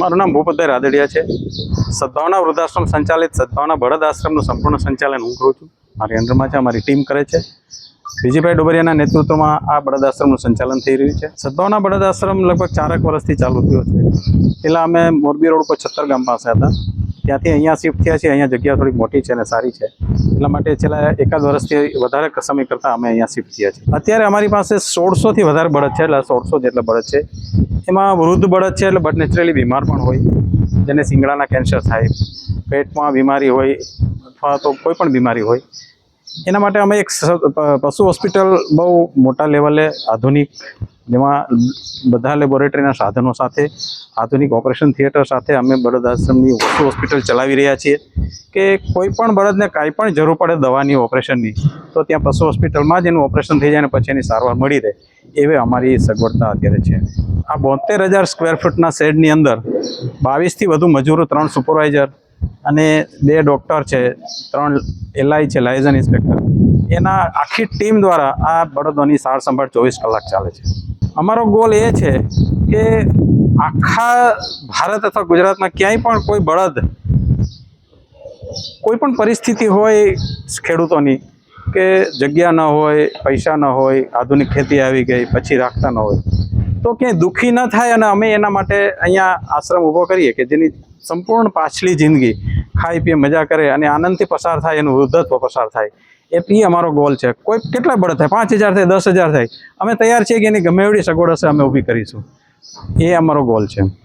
મારું નામ ભૂપતભાઈ રાદડિયા છે. સદભાવના વૃદ્ધાશ્રમ સંચાલિત સદભાવના બળદ આશ્રમનું સંપૂર્ણ સંચાલન હું કરું છું. મારી અંડરમાં છે, અમારી ટીમ કરે છે. વિજયભાઈ ડોબરિયાના નેતૃત્વમાં આ બળદ આશ્રમનું સંચાલન થઈ રહ્યું છે. સદભાવના બળદ આશ્રમ લગભગ ચારક વર્ષથી ચાલુ થયો છે. પહેલાં અમે મોરબી રોડ પર છત્તર ગામ પાસે હતા. ત્યાંથી અહીંયા શિફ્ટ થયા છીએ. અહીંયા જગ્યા થોડી મોટી છે અને સારી છે. એટલા માટે છેલ્લા એકાદ વર્ષથી વધારે સમય કરતાં અમે અહીંયા શિફ્ટ થયા છીએ. અત્યારે અમારી પાસે સોળસોથી વધારે બળદ છે, એટલે સોળસો જેટલા બળદ છે. એમાં વૃદ્ધ બળદ છે, એટલે બટ નેચરલી બીમાર પણ હોય, જેને શિંગડાના કેન્સર થાય, પેટમાં બીમારી હોય, અથવા તો કોઈ પણ બીમારી હોય એના માટે અમે એક પશુ હોસ્પિટલ બહુ મોટા લેવલે આધુનિક, જેમાં બધા લેબોરેટરીના સાધનો સાથે, આધુનિક ઓપરેશન થિયેટર સાથે અમે બળદ આશ્રમની પશુ હોસ્પિટલ ચલાવી રહ્યા છીએ. કે કોઈ પણ બળદને કાંઈ પણ જરૂર પડે દવાની ઓપરેશનની, તો ત્યાં પશુ હોસ્પિટલમાં જ એનું ઓપરેશન થઈ જાય અને પછી એની સારવાર મળી રહે. એવી અમારી સગવડતા અત્યારે છે. આ બોતેર હજાર સ્ક્વેર ફૂટના શેડની અંદર બાવીસથી વધુ મજૂરો, ત્રણ સુપરવાઇઝર અને બે ડૉક્ટર છે, ત્રણ એલઆઈ છે લાયઝન ઇન્સ્પેક્ટર એના આખી ટીમ દ્વારા આ બળદોની સાર સંભાળ ચોવીસ કલાક ચાલે છે. અમારો ગોલ એ છે કે આખા ભારત અથવા ગુજરાતમાં ક્યાંય પણ કોઈ બળદ, કોઈ પણ પરિસ્થિતિ હોય ખેડૂતોની, કે જગ્યા ન હોય, પૈસા ન હોય, આધુનિક ખેતી આવી ગઈ, પછી રાખતા ન હોય તો ક્યાંય દુઃખી ન થાય અને અમે એના માટે અહીંયા આશ્રમ ઊભો કરીએ કે જેની સંપૂર્ણ પાછલી જિંદગી ખાઈ પીએ મજા કરે અને આનંદથી પસાર થાય એનું વૃદ્ધત્વ પસાર થાય. એ પી અમારો ગોલ છે. કોઈ કેટલા બળદ થાય? પાંચ હજાર થાય, દસ હજાર થાય. અમે તૈયાર છીએ કે એની ગમે એવડી સગવડ હશે અમે ઊભી કરીશું. એ અમારો ગોલ છે.